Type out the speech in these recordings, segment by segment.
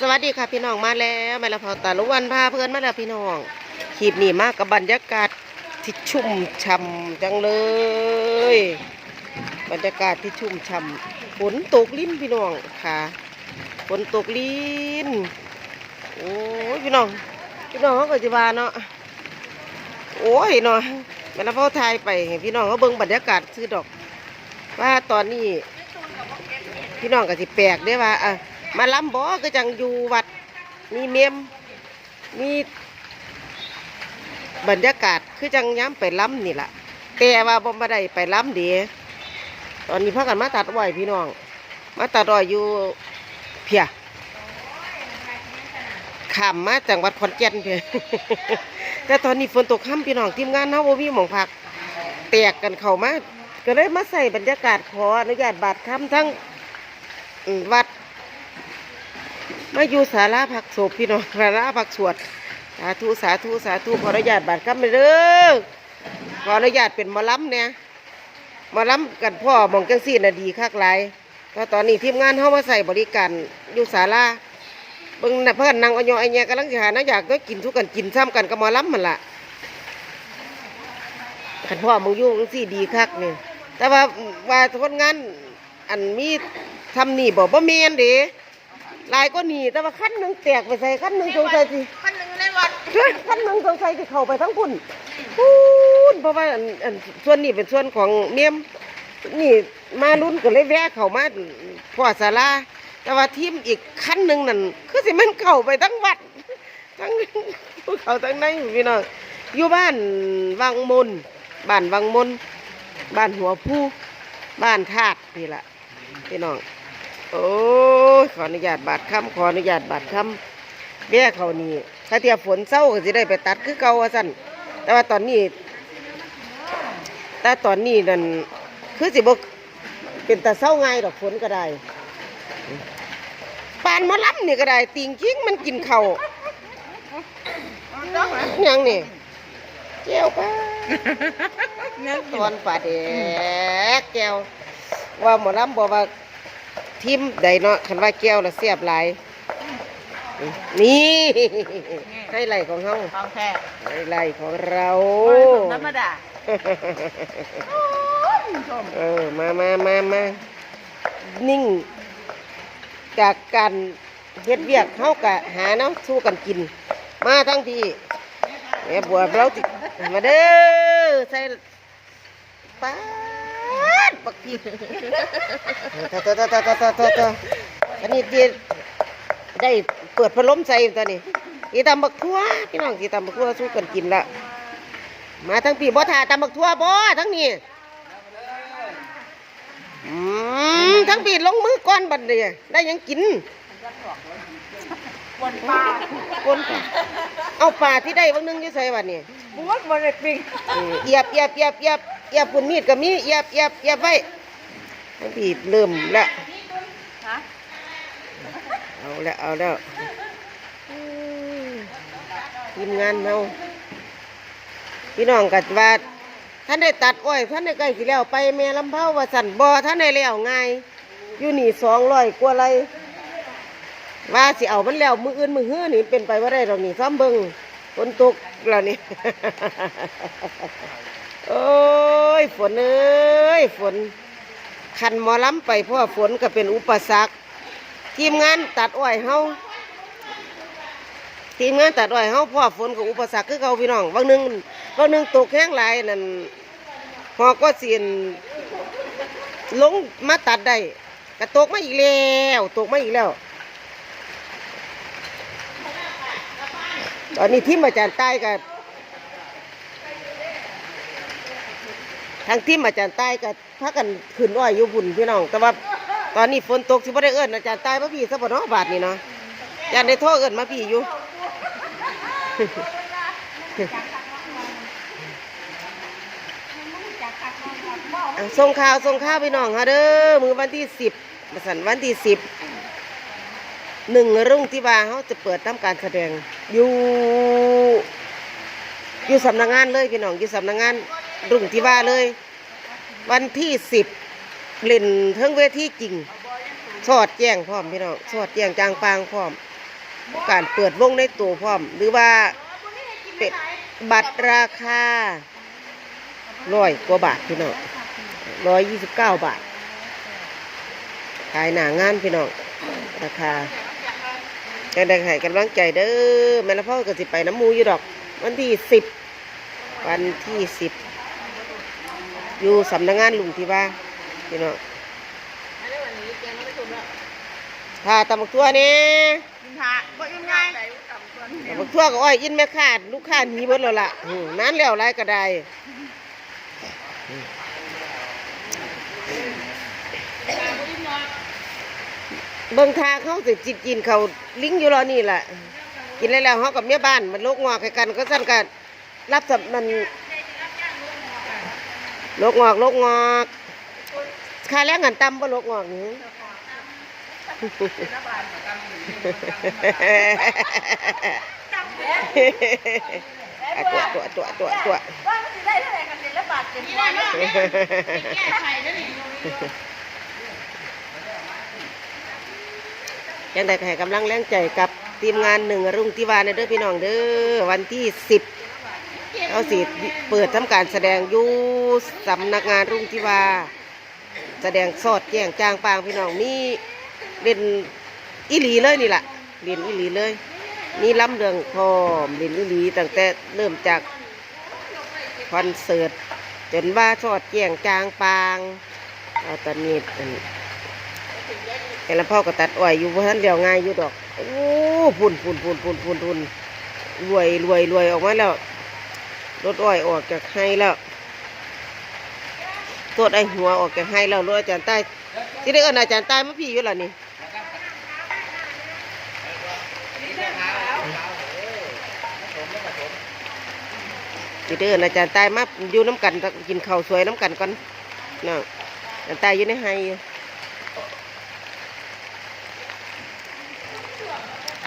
สวัสดีค่ะพี่น้องมาแล้วมาแล้วพอตาลุวันพาเพื่อนมาแล้วพี่น้องคลิปนี้มากกับบรรยากาศที่ชุ่มช่ำจังเลย บรรยากาศที่ชุ่มช่ำฝนตกลิ้นพี่น้องค่ะฝนตกลิ้นโอ้ยพี่น้องพี่น้องเขาก็จะว่าเนาะโอ้ยเนาะเวลาพ่อทายไปพี่น้องเขาเบิ่งบรรยากาศซื้อดอก ว่าตอนนี้ พี่น้องก็สิแปลกเด้ว่าอะ มาล้ำบ่ก็จังอยู่วัด มีเมมมีบรรยากาศคือจังย้ำไปล้ำนี่แหละแต่ว่าบ่มาได้ไปล้ำเดีตอนนี้พากันมาตัดอ้อยพี่น้อง มาตัดอ้อยอยู่เพียขามมาจังหวัดขอนแก่นเพียแต่ตอนนี้ฝนตกค่ำพี่น้องทีมงานเฮาบ่มีหมองพัก แตกกันเข้ามาก็เลยมาใส่บรรยากาศขออนุญาตบาดค่ำทั้งวัด มาอยู่สาราพักศพพี่น้องสาราพักสวดสาธุสาธุสาธุขออนุญาตบาดคำไปเด้อขออนุญาตเป็นมอล้ำเนี่ยมอล้ำกันพ่อมองจังสี่น่ะดีคักหลายก็ตอนนี้ทีมงานเข้ามาใส่บริการอยู่ศาลาเบิ่งน่ะเพื่อนนางอยอไอเนี่ยกำลังจะหานักอยากก็กินทุกกันกินซ้ำกันกับมอล้ำมันละกันพ่อมึงยู่จังสี่ดีคักนี่แต่ว่าว่าคนงานอันมีทำนี่บอกว่าเมียนเด้ หลายก็หนีแต่ว่าขั้นหนึ่งแตกไปใส่ขั้นหนึ่งสงสัยสิคนหนึ่งในวัดขั้นหนึ่งสงสัยจะเข้าไปทั้งพุ่นพูนเพราะว่าอันอันส่วนนี้เป็นส่วนของเมียมนี่มาลุ้นก็เลยแวะเข้ามาพ่อศาลาแต่ว่าทีมอีกขั้นหนึ่งนั่นคือสิมันเข้าไปทั้งวัดทั้งภูเขาทั้งในพี่น้องอยู่บ้านวังมนบ้านวังมนบ้านหัวผู้บ้านธาตุนี่ละพี่น้อง โอ้ยขออนุญาตบาดคำขออนุญาตบาดคำแย่เขานี่ถ้าเทียบฝนเศร้าก็สิได้ไปตัดคือเก่าว่าสั่นแต่ว่าตอนนี้แต่ตอนนี้นั่นคือสิบเป็นแต่เศร้าง่ายดอกฝนก็ได้ปานหมะล้ำนี่ก็ได้ติงกิ้งมันกินเข่าวหยังนี่แก้วป้าเนี่ยตอนป่าแดกแก้วว่าหมอลำบอกว่า ทิมใดเนาะคันว่าแก้วละเสียบหลาย นี่ให้ไหลของเฮาของแท้ให้ไหลของเราธรรมดาเออมามามามานิ่ง จากการเฮ็ดเวียกเฮากะหาเนาะสู้กันกิน มาทั้งทีแม่บัวเราติมาเด้อใส่ป้า บักตัตัตัตัตัตัตัอนนี้ดีได้เปิดพัดลมใส่ตัวนี้ที่ตำบักทั่วพี่น้องที่ตำบักทั่วสู้กันกินละมาทั้งปีบ่ทาตำบักทั่วบ่ทั้งนี้ทั้งปีลงมือก้อนบัดเดียได้ยังกินกนปลากนเอาปลาที่ได้บางนึงยี่ใส่บัดนี้บวชบริปิงเอียบเอียบเอียบเอียบ เอียบปุ่นมีดก็มีเอียบเอียบเอียบไว้ทั้งปีเริ่มแล้วฮะเอาแล้วเอาแล้วอืมทีมงานเราพี่น้องกัดว่าท่านได้ตัดอ้อยท่านได้ใกล้สิแล้วไปแม่ลำเผาว่าสั่นบ่ท่านได้แล้วง่ายอยู่นี่สองร้อยกว่าไรว่าสิเอามันแล้วมืออื่นมือฮื้อนี่เป็นไปว่าได้ดอกนี่ซ้อมเบิงฝนตกแล้วนี่โอ้ ยฝนเอ้ยฝนคันมอล้ำไปเพราะว่าฝนก็เป็นอุปสรรค ทีมงานตัดอ้อยเฮาทีมงานตัดอ้อยเฮาเพ่อฝนกับอุปสรรคคือเขาพี่น้องบางหนึงบางหนึงตกแห้งหลายนั่นพอก็เสียนลงมาตัดได้ก็ตกมาอีกแล้วตกมาอีกแล้ว ตอนนี้ทีมอาจารย์ใต้กับ ทางทีมอาจารย์ใต้ก็พักกันขึ้นอ้อยอยู่บุญพี่น้อง แต่ว่าตอนนี้ฝนตกสิบ่ได้เอิ้นอาจารย์ตายมาพี่ซะบ่เนาะบาทนี่เนาะอาจารย์ได้โทรเอิ้นมาพี่อยู่ส่งข่าวส่งข่าวพี่น้องฮะเด้อมือวันที่สิบสันวันที่สิบหนึ่งรุ่งที่ว่าเขาจะเปิดทำการแสดงอยู่ อยู่สำนักงานเลยพี่น้องอยู่สำนักงาน รุ่งที่ว่าเลย วันที่สิบเล่นเทิงเวทีจริง สอดแจ้งพร้อมพี่น้องสอดแจ้งจางปางพร้อม การเปิดวงในตัวพร้อม หรือว่าเป็นบัตรราคาร้อยกว่าบาทพี่น้องร้อยยี่สิบเก้าบาท ขายหนางานพี่น้องราคาแต่ได้ให้กำลังใจเด้อแม่ละพ่อก็สิไปน้ำมูอยู่ดอก วันที่สิบวันที่สิบ อยู่สำนักงานลุงที่ว่าพี่น้องถ้าตำบักทั่วเนี่ยกินหาบ่ยังไงตำบักทั่วก็อ้อยยินแม่ค้าลูกค้าหนีหมดแล้วล่ะอืมนั้นแล้วไรก็ได้เบิ่งทางเขาสิจิตกินเขาลิงอยู่รอนี่แหละกินแล้วแล้วเขากับเมียบ้านมันโลกงอกให้กันก็สั้นกันรับสับมันโลกงอกโลกงอกค่าแรงเงินต่ำบ่โลกงอกนี่ตัวตัวตัวตัวตัวว่ามันสิได้เท่าไหร่กันเดือนละบาทเจ็ดร้อยแก้ไขแล้วนี่ยังได้ให้กำลังแรงใจกับทีมงานหนึ่งรุ่งที่วาในเด้อพี่น้องเด้อวันที่สิบ เราสิเปิดทำการแสดงอยู่สำนักงานรุ่งที่วา แสดงสอดแจ้งจางปางพี่น้องมีเล่นอีหลีเลยนี่แหละเล่นอีหลีเลยมีล้ำเรืองพร้อมเล่นอีหลีตั้งแต่เริ่มจากคอนเสิร์ตจนว่าสอดแจ้งจางปางเอาตอนนี้อันแต่ละพ่อก็ตัดอ้อยอยู่เพราะท่านเดียวง่ายอยู่ดอกโอ้พุ่นพุ่นพุ่นพุ่นพุ่นพุ่นรวยรวยรวยออกมาแล้ว รถอ้อยออกจากให้แล้วตัวไอหัวออกจากให้เรารู้อาจารย์ใต้ที่ได้เอินอาจารย์ใต้มาพี่อยู่แล้วนี่ที่ได้เอินอาจารย์ใต้มาอยู่น้ำกันกินข้าวสวยน้ำกันก่อนเนาะอาจารย์ใต้อยู่ในไฮอยู่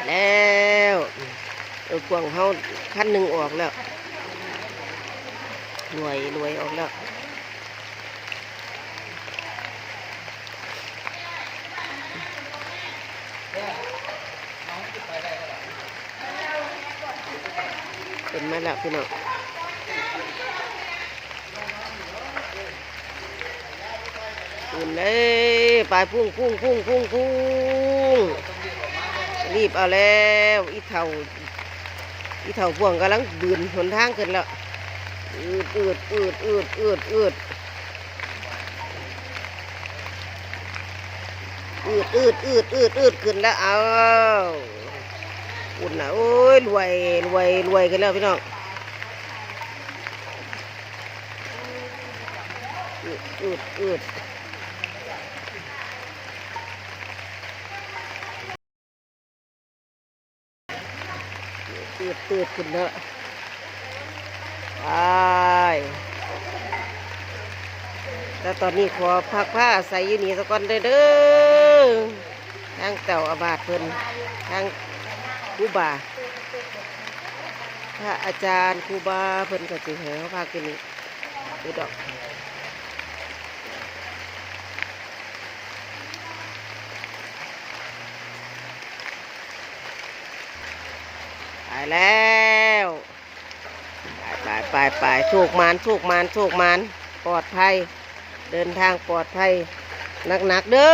แล้วกวางเขาขั้นหนึ่งออกแล้ว รวยรวยออกแล้วเป็นมาแล้วพี่น้องอุ่นเลยไปพุ่งพุ่งพุ่งพุ่งพุ่งรีบเอาแล้ว อีเท่า อีเท่าพ่วงกำลังบืนหนทางขึ้นแล้ว อืดอืดอืดอืดอืดอืดอืดอืดอืดอืดอืดขึ้นแล้วเอาอุ่นนะโอ้ยรวยรวยรวยกันแล้วพี่น้องอืดอืดอืดอืดอืดขึ้นแล้ว ไปแต่ตอนนี้ขอพักผ้าอาศัยอยู่นี่สักก่อนเด้อเด้อทางเต่าอาบาดเพิ่นทางครูบาพระอาจารย์ครูบาเพิ่นก็สิให้เขาพากินนี่ดูดอกไปแล้ว ไปไปไปโชคมานโชคมานโชคมานปลอดภัย เดินทางปลอดภัยหนักๆเด้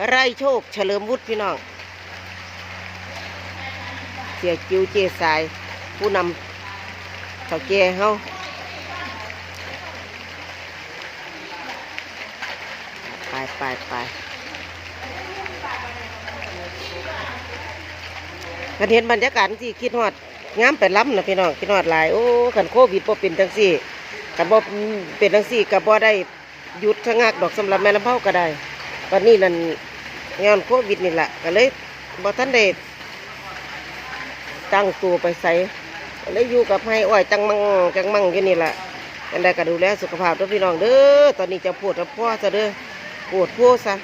อไรโชคเฉลิมวุฒิพี่น้องเสียจิวเจสาย ผู้นำเถ่าแก่เฮาไปไปไปกันเห็นบรรยากาศที่คิดฮอด งามไปล้ำนะพี่น้องคิดฮอดหลายโอ้กันโควิดบ่เป็นจังซี่กันบ่เป็นจังซี่ก็บ่ได้หยุดชะงักดอกสำหรับแม่ลำเผาก็ได้วันนี้นั่นงานโควิดนี่แหละก็เลยบ่ทันได้ตั้งตัวไปใส่แล้วอยู่กับให้อ้อยจังมังจังมังอยู่นี่แหละกันได้ก็ดูแลสุขภาพด้วยพี่น้องเด้อตอนนี้จะปวดแล้วพ่อซะเด้อปวดพ่อซะ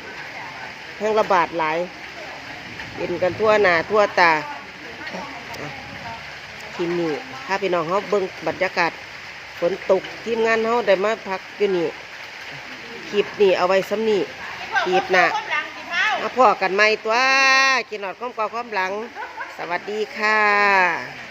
ทั้งระบาดหลายเป็นกันทั่วหน้าทั่วตา ทีนี้ถ้าพี่น้องเขาเบิ่งบรรยากาศฝนตกทีมงานเขาได้มาพักอยู่นี่คลิปนี่เอาไว้ซ้ำนี่คลิปหน้าคนหนข้าวฮมาพอกันไหมตัวกินหลอดข้อมกอข้อมหลัง สวัสดีค่ะ